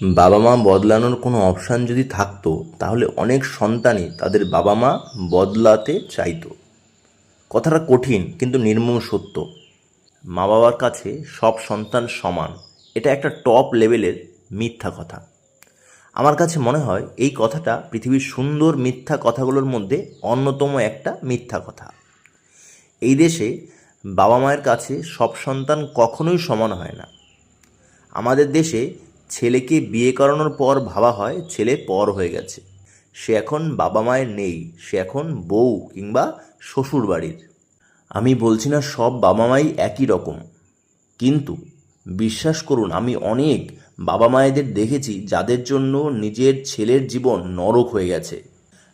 বাবা মা বদলানোর কোনো অপশান যদি থাকতো, তাহলে অনেক সন্তানই তাদের বাবা মা বদলাতে চাইতো। কথাটা কঠিন, কিন্তু নির্মম সত্য। মা বাবার কাছে সব সন্তান সমান। এটা একটা টপ লেভেলের মিথ্যা কথা। আমার কাছে মনে হয়, এই কথাটা পৃথিবীর সুন্দর মিথ্যা কথাগুলোর মধ্যে অন্যতম একটা মিথ্যা কথা। এই দেশে বাবা মায়ের কাছে সব সন্তান কখনোই সমান হয় না। আমাদের দেশে ছেলেকে বিয়ে করানোর পর ভাবা হয় ছেলে পর হয়ে গেছে। সে এখন বাবা মায়ের নেই, সে এখন বউ কিংবা শ্বশুর বাড়ির। আমি বলছি না সব বাবা মাই একই রকম। কিন্তু বিশ্বাস করুন, আমি অনেক বাবা মায়েদের দেখেছি যাদের জন্য নিজের ছেলের জীবন নরক হয়ে গেছে।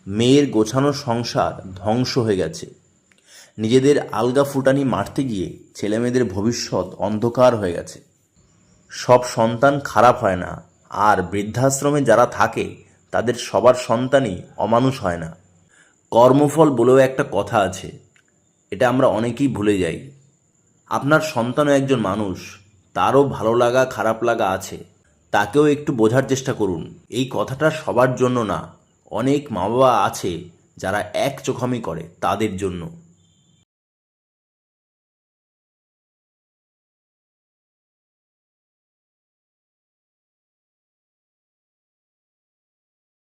মেয়ের গোছানো সংসার ধ্বংস হয়ে গেছে। নিজেদের আলগা ফুটানি মারতে গিয়ে ছেলেমেয়েদের ভবিষ্যৎ অন্ধকার হয়ে গেছে। সব সন্তান খারাপ হয় না। আর বৃদ্ধাশ্রমে যারা থাকে, তাদের সবার সন্তানই অমানুষ হয় না। কর্মফল বলেও একটা কথা আছে। এটা আমরা অনেকেই ভুলে যাই। আপনার সন্তানও একজন মানুষ, তারও ভালো লাগা, খারাপ লাগা আছে। তাকেও একটু বোঝার চেষ্টা করুন। এই কথাটা সবার জন্য না, অনেক মা বাবা আছে যারা এক চোখামি করে তাদের জন্য।